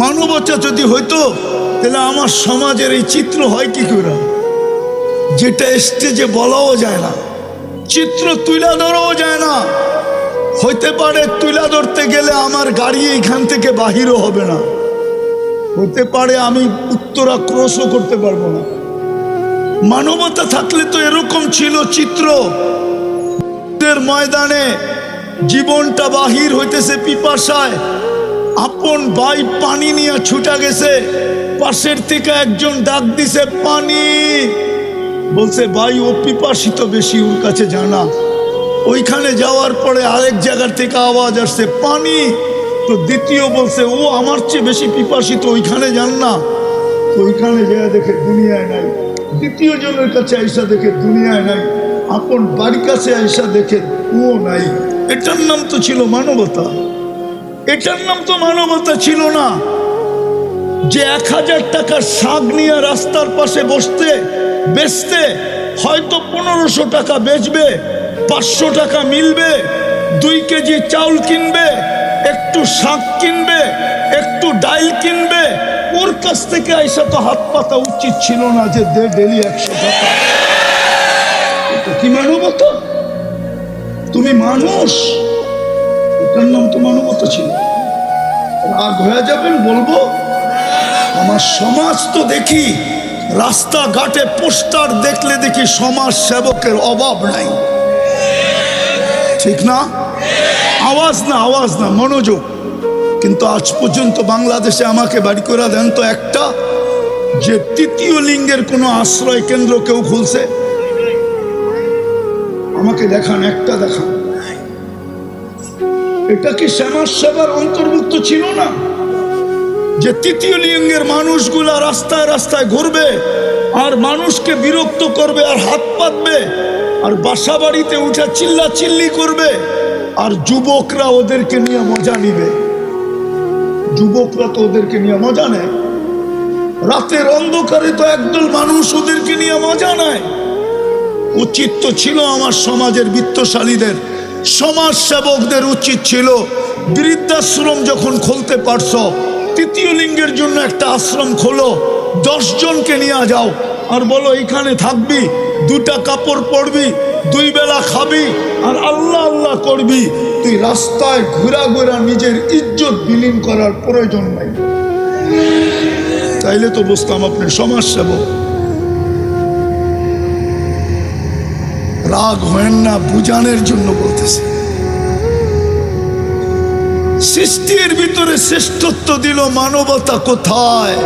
মানবতা যদি হইতো, তাহলে আমার সমাজের এই চিত্র হয় কি করে? যেটা স্টেজে বলাও যায় না, চিত্র তুলে ধরাও যায় না। হইতে পারে তুলে ধরতে গেলে আমার গাড়ি এইখান থেকে বাহিরও হবে না। হতে পারে আমি উত্তরা ক্রসও করতে পারব না। মানবতা থাকলে তো এরকম ছিল চিত্র। ময়দানে জীবনটা বাহির হইতেছে পিপাসায়। আপন ভাই পানি নিয়ে ছুটা গেছে। পাশের থেকে একজন ডাক দিছে, পানি। বলছে, ভাই, ও পিপাসিত বেশি, ওর কাছে জানা ওইখানে যাওয়ার পরে আরেক জায়গার থেকে আওয়াজ আসছে, পানি। তো দ্বিতীয় বলছে, ও আমার চেয়ে বেশি পিপাসিত, ওইখানে যান না। তো ওইখানে যায় দেখে দুনিয়ায় নাই। দ্বিতীয় জনের কাছে আইসা দেখে দুনিয়ায় নাই। আপন বাড়ির কাছে আইসা দেখে ও নাই। এটার নাম তো ছিল মানবতা। এটার নাম তো মানবতা ছিল না। যে এক হাজার টাকার শাক নিয়ে রাস্তার পাশে বসতে, বেচতে, হয়তো পনেরোশো টাকা বেচবে, পাঁচশো টাকা মিলবে, দুই কেজি চাউল কিনবে, একটু শাক কিনবে, একটু ডাইল কিনবে, ওর কাছ থেকে আইসা তো হাত পাতা উচিত ছিল না যে দে ডেলি একশো টাকা। কি মানবতা? তুমি মানুষ? এটার নাম তো মানবতা ছিল রাগ হয়ে যাবেন বলব? আমার সমাজ তো দেখি, রাস্তাঘাটে পোস্টার দেখলে দেখি সমাজ সেবকের অভাব নাই। ঠিক না? আওয়াজ না আওয়াজ না, মনোযোগ। কিন্তু আজ পর্যন্ত বাংলাদেশে আমাকে বাড়ি করে দেন তো একটা, যে তৃতীয় লিঙ্গের কোনো আশ্রয় কেন্দ্র কেউ খুলছে। আমাকে দেখান, একটা দেখান। এটা কি সমাজ সেবার অন্তর্ভুক্ত ছিল না যে তৃতীয় লিঙ্গের মানুষগুলা রাস্তায় রাস্তায় ঘুরবে আর মানুষকে বিরক্ত করবে আর হাত পাতবে আর বাসা বাড়িতে উঠে চিল্লা চিল্লি করবে আর যুবকরা ওদেরকে নিয়ে মজা নিবে। যুবকরা তো ওদেরকে নিয়ে মজা নেয়। রাতের অন্ধকারে তো একদল মানুষ ওদেরকে নিয়ে মজা নেয়। উচিত তো ছিল আমার সমাজের বিত্তশালীদের সমাজ সেবকদের উচিত ছিল বৃদ্ধাশ্রম যখন খুলতে পারছ, তৃতীয় লিঙ্গের জন্য একটা আশ্রম খোলো জনকে নিয়ে যাও আর বলো, এখানে থাকবি, দুটা কাপড় পরবি, দুই বেলা খাবি আর আল্লাহ আল্লাহ করবি। তুই রাস্তায় ঘুরা ঘুরা নিজের ইজ্জত বিলীন করার প্রয়োজন নাই। তাইলে তো বুঝতাম আপনি সমাজ রাগ হয়েন না, বুঝানোর জন্য বলতেছে। সৃষ্টির ভিতরে শ্রেষ্ঠত্ব দিল মানবতা কোথায়?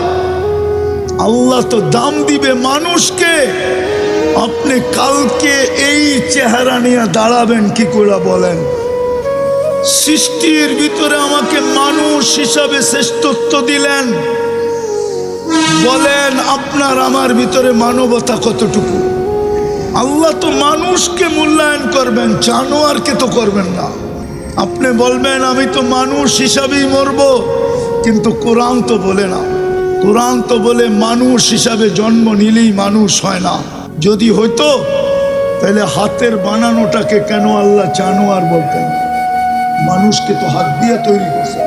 আল্লাহ তো দাম দিবে মানুষকে। আপনি কালকে এই চেহারা নিয়ে দাঁড়াবেন কি করে বলেন? সৃষ্টির ভিতরে আমাকে মানুষ হিসাবে শ্রেষ্ঠত্ব দিলেন। বলেন, আপনার আমার ভিতরে মানবতা কতটুকু? আল্লাহ তো মানুষকে মূল্যায়ন করবেন, জানোয়ারকে তো করবেন না। আপনি বলবেন, আমি তো মানুষ হিসাবেই মরব। কিন্তু কোরআন তো বলে না। কোরআন তো বলে মানুষ হিসাবে জন্ম নিলেই মানুষ হয় না। যদি হইতো, তাহলে হাতের বানানোটাকে কেন আল্লাহ জানোয়ার বলতেন? মানুষকে তো হাত দিয়ে তৈরি করছেন।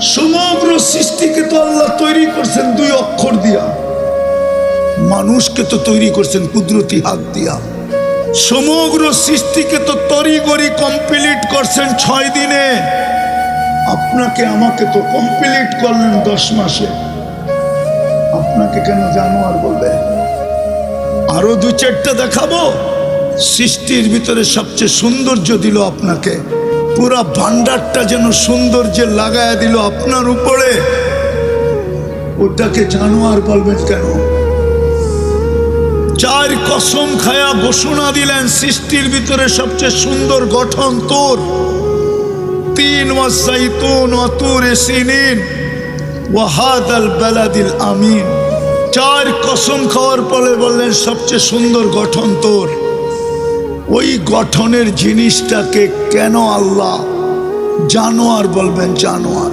সমগ্র সৃষ্টিকে তো আল্লাহ তৈরি করছেন দুই অক্ষর দিয়া। মানুষকে তো তৈরি করছেন কুদরতি হাত দিয়া। সমগ্র সৃষ্টিকে তো তরিগরি কমপ্লিট করছেন ছয় দিনে। আপনাকে, আমাকে তো কমপ্লিট করলেন দশ মাসে। আপনাকে কেন জানোয়ার বলবে? আরও দু চারটা দেখাবো। সৃষ্টির ভিতরে সবচেয়ে সৌন্দর্য দিল আপনাকে। পুরা ভান্ডারটা যেন সৌন্দর্যে লাগায়া দিল আপনার উপরে। ওটাকে জানোয়ার বলবেন কেন? চার কসম খায়া ঘোষণা দিলেন, সৃষ্টির ভিতরে সবচেয়ে সুন্দর গঠন তোর। তিন ওয়াসাইতুন অতুর সিনিন ওয়াহাদাল বেলাদিল আমিন। চার কসম খাওয়ার পরে বললেন, সবচেয়ে সুন্দর গঠন তোর। ওই গঠনের জিনিসটাকে কেন আল্লাহ জানোয়ার বলবেন জানোয়ার?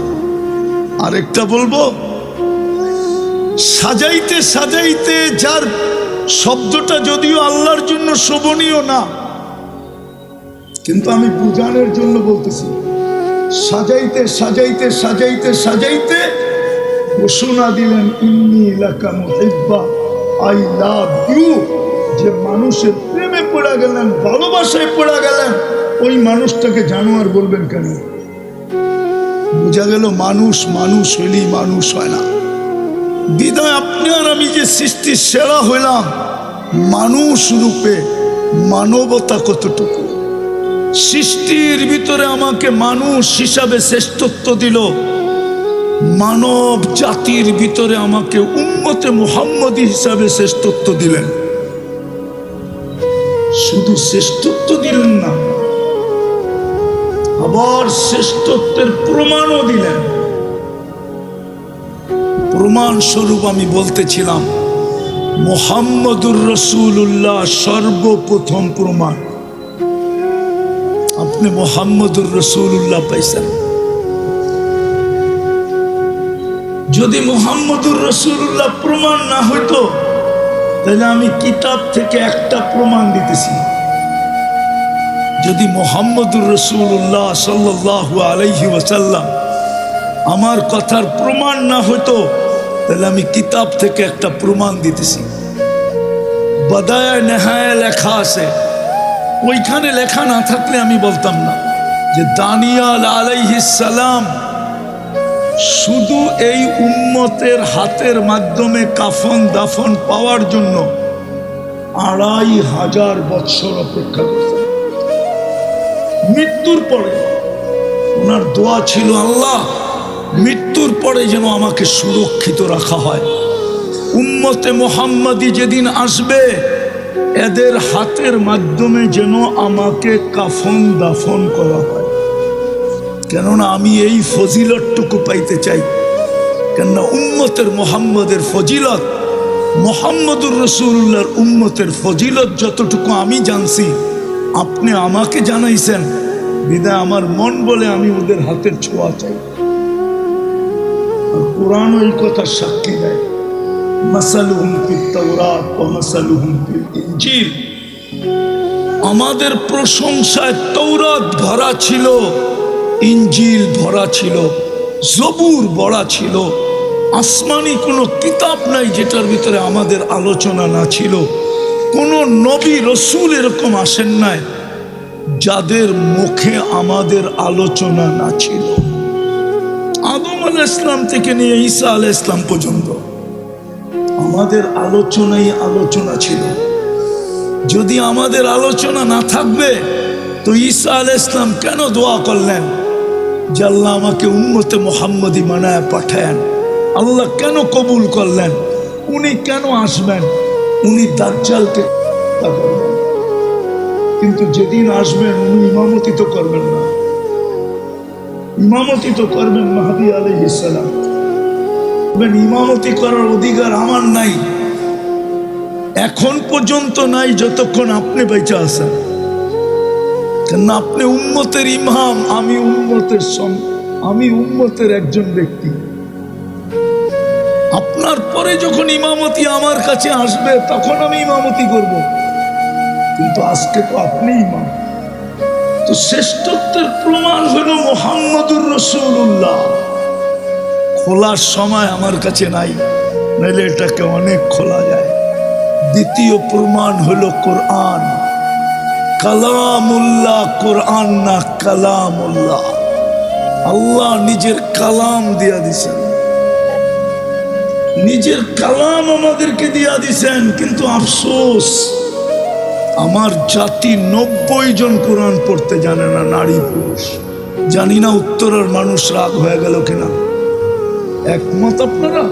আরেকটা বলব, সাজাইতে সাজাইতে যার শব্দটা যদিও আল্লাহর জন্য শোভনীয় না, কিন্তু আমি বুঝানোর জন্য বলতেছি, সাজাইতে সাজাইতে সাজাইতে সাজাইতে ঘোষণা দিলেন, ইন্নি এলাকা মুহিব্বা, আই লাভ ইউ। যে মানুষের প্রেমে পড়া গেলেন, ভালোবাসায় পড়া গেলেন, ওই মানুষটাকে জানোয়ার বলবেন কেন? বোঝা গেল মানুষ মানুষ হইলেই মানুষ হয় না। বিদায় আপনি আর আমি যে সৃষ্টির সেরা হইলাম, মানুষ রূপে মানবতা কতটুকু? সৃষ্টির ভিতরে আমাকে মানুষ হিসাবে শ্রেষ্ঠত্ব দিল। মানব জাতির ভিতরে আমাকে উম্মতে মুহাম্মদী হিসাবে শ্রেষ্ঠত্ব দিলেন। শুধু শ্রেষ্ঠত্ব দিলেন না, আবার শ্রেষ্ঠত্বের প্রমাণও দিলেন। প্রমাণ স্বরূপ আমি বলতেছিলাম, মোহাম্মদুর রসুল্লাহ সর্বপ্রথম প্রমাণ। আপনি মোহাম্মদুর রসুল্লাহ পাইছেন। যদি মোহাম্মদুর রসুল্লাহ প্রমাণ না হইতো, তাহলে আমি কিতাব থেকে একটা প্রমাণ দিতেছি। যদি মোহাম্মদুর রসুল্লাহ সাল্লাহ আলাইহি ওসাল্লাম আমার কথার প্রমাণ না হতো তাহলে আমি কিতাব থেকে একটা প্রমাণ দিতেছি। বদায় নেহায় লেখা আছে। ওইখানে লেখা না থাকলে আমি বলতাম না যে দানিয়াল সালাম শুধু এই উম্মতের হাতের মাধ্যমে কাফন দাফন পাওয়ার জন্য আড়াই হাজার বৎসর অপেক্ষা করতেন মৃত্যুর পরে ওনার দোয়া ছিল, আল্লাহ মৃত্যুর পরে যেন আমাকে সুরক্ষিত রাখা হয়। উম্মতে মোহাম্মদী যেদিন আসবে, এদের হাতের মাধ্যমে যেন আমাকে কাফন দাফন করা হয়। কেননা আমি এই ফজিলতটুকু পাইতে চাই। কেননা উম্মতের মোহাম্মদের ফজিলত, মোহাম্মদুর রসুল্লাহর উম্মতের ফজিলত যতটুকু আমি জানছি, আপনি আমাকে জানাইছেন, বিদায় আমার মন বলে আমি ওদের হাতের ছোঁয়া চাই। কোরআন ওই সাক্ষী দেয়। আমাদের প্রশংসায় তৌরাত ভরা ছিল ইঞ্জিল ভরা ছিল, জবুর ভরা ছিল। আসমানি কোনো কিতাব নাই যেটার ভিতরে আমাদের আলোচনা না ছিল। কোনো নবী, রসুল এরকম আসেন নাই, যাদের মুখে আমাদের আলোচনা না ছিল। আদম ইসলাম থেকে নিয়ে ঈসা আল ইসলাম পর্যন্ত। আমাদের আলোচনাই আলোচনা ছিল। যদি আমাদের আলোচনা না থাকবে, তো ঈসা আল ইসলাম কেন দোয়া করলেন? যে আল্লাহ আমাকে উন্মতে মোহাম্মদী মানায় পাঠায়েন। আল্লাহ কেন কবুল করলেন? উনি কেন আসবেন? উনি দাজ্জালকে কিন্তু যেদিন আসবেন, উনি ইমামতি তো করবেন না। ইমামতি তো করবেন মাহাদি আলহিসাম ইমামতি করার অধিকার আমার নাই। এখন পর্যন্ত নাই, যতক্ষণ আপনি বেঁচে কেন আপনি উম্মতের ইমাম, আমি উম্মতের সম- আমি উম্মতের একজন ব্যক্তি। আপনার পরে যখন ইমামতি আমার কাছে আসবে, তখন আমি ইমামতি করব। কিন্তু আজকে তো আপনি ইমাম। তো শ্রেষ্ঠত্বের প্রমাণ হলো মোহাম্মদুর রসুল্লাহ খোলার সময় আমার কাছে নাই নাহলে এটাকে অনেক খোলা যায়। দ্বিতীয় প্রমাণ হলো কোরআন। কালামুল্লাহ, কোরআন না কালামুল্লাহ। আল্লাহ নিজের কালাম দিয়া দিছেন। নিজের কালাম আমাদেরকে দিয়া দিছেন, কিন্তু আফসোস। আমার জাতি নব্বই জন কোরআন পড়তে জানে না, নারী পুরুষ। জানি না উত্তরের মানুষ রাগ হয়ে গেল কিনা। একমত আপনারা?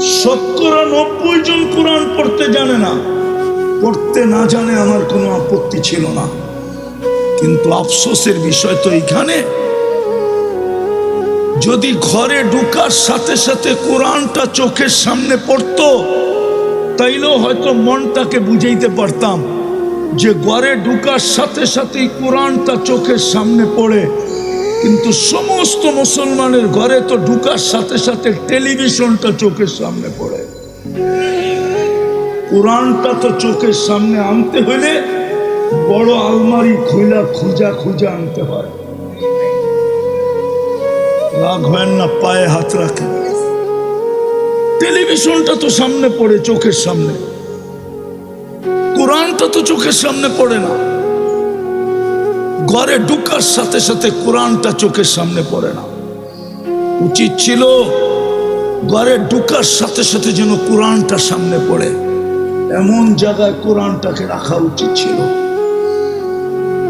শতকরা নব্বই জন কোরআন পড়তে জানে না। পড়তে না জানে আমার কোনো আপত্তি ছিল না। কিন্তু আফসোসের বিষয় তো এইখানে যদি ঘরে ঢুকার সাথে সাথে কোরআনটা চোখের সামনে পড়তো তাইলেও হয়তো মনটাকে বুঝাইতে পারতাম যে ঘরে ঢুকার সাথে সাথেই কোরআনটা চোখের সামনে পড়ে। কিন্তু সমস্ত মুসলমানের ঘরে তো ঢুকার সাথে সাথে টেলিভিশনটা চোখের সামনে পড়ে। কোরআনটা তো চোখের সামনে আনতে হলে বড় আলমারি খুলা খুঁজা খুঁজা আনতে হয়। রাগ হয় না, পায়ে হাত রাখেন টেলিভিশনটা তো সামনে পড়ে, চোখের সামনে। কোরআনটা তো চোখের সামনে পড়ে না। ঘরে ঢুকার সাথে সাথে কোরআনটা চোখের সামনে পড়ে না। উচিত ছিল ঘরে ঢুকার সাথে সাথে যেন কোরআনটা সামনে পড়ে। এমন জায়গায় কোরআনটাকে রাখা উচিত ছিল।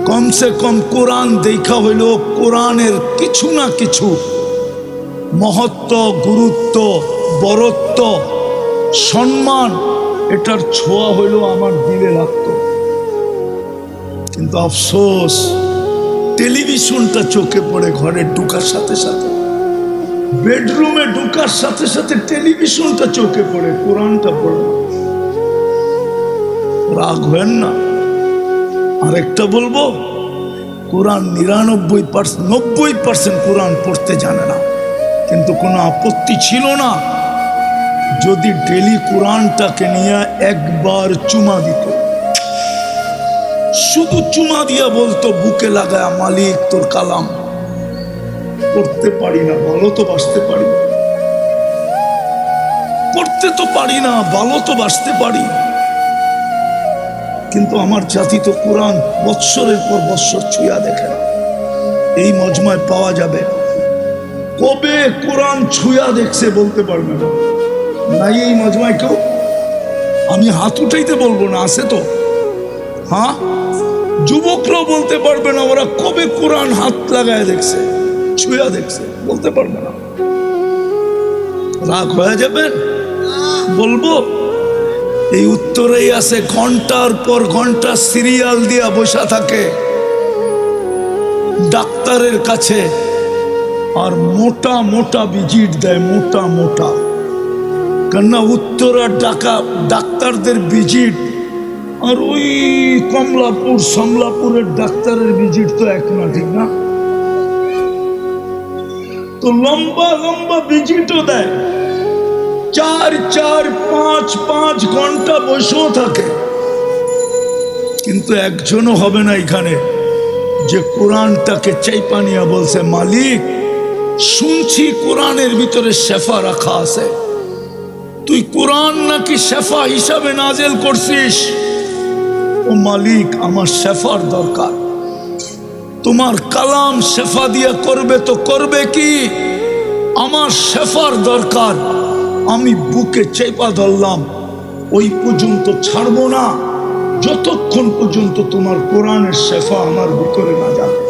কমসে কম কোরআন দেখা হইল কোরআনের কিছু না কিছু মহত্ব, গুরুত্ব বরত্ব, সম্মান, এটার ছোঁয়া হইল আমার দিলে লাগতো। কিন্তু আফসোস, টেলিভিশনটা চোখে পড়ে, ঘরে ঢুকার সাথে সাথে, বেডরুমে ঢুকার সাথে সাথে টেলিভিশনটা চোখে পড়ে, কোরআনটা পড়ে। রাগ হেন না। আরেকটা বলব, কোরআন নিরানব্বই পার্সেন্ট নব্বই পার্সেন্ট কোরআন পড়তে জানে না। কিন্তু কোনো আপত্তি ছিল না। যদি ডেলি কোরআনটাকে নিয়ে একবার চুমা দিত। শুধু চুমা দিয়া বলতো, বুকে লাগায় মালিক তোর কালাম। পড়তে পারি না, ভালো তো বাঁচতে পারি। পড়তে তো পারি না, ভালো তো বাঁচতে পারি। কিন্তু আমার জাতি তো কোরআন বৎসরের পর বৎসর ছুঁয়া দেখে না। এই মজমায় পাওয়া যাবে কবে কোরআন ছুঁয়া দেখছে বলতে পারবে না। নাই এই মজমায় কেউ? আমি হাত উঠাইতে বলব না, আছে তো? হ্যাঁ? যুবকরাও বলতে পারবে না, ওরা কবে কোরআন হাত লাগায় দেখছে, ছুঁয়া দেখছে, বলতে পারবে না। রাগ হয়ে যাবেন বলব? এই উত্তরেই আছে, ঘণ্টার পর ঘণ্টা সিরিয়াল দিয়া বসা থাকে। ডাক্তারের কাছে, আর মোটা মোটা ভিজিট দেয়, মোটা মোটা। কেননা উত্তরার ডাকা ডাক্তারদের ভিজিট আর ওই কমলাপুর সমলাপুরের ডাক্তারের ভিজিট তো এক না, ঠিক না? তো লম্বা লম্বা ভিজিটও দেয়। চার চার, পাঁচ পাঁচ ঘণ্টা বসেও থাকে। কিন্তু একজনও হবে না এখানে। যে কোরআনটাকে চাইপানিয়া বলছে, মালিক, শুনছি কোরআনের ভিতরে শেফা রাখা আছে। তুই কোরআন নাকি শেফা হিসাবে নাজেল করছিস? ও মালিক, আমার শেফার দরকার। তোমার কালাম শেফা দিয়ে করবে তো করবে কি? আমার শেফার দরকার। আমি বুকে চেপা ধরলাম, ওই পর্যন্ত ছাড়বো না। যতক্ষণ পর্যন্ত তোমার কোরআনের শেফা আমার ভিতরে না যাবে।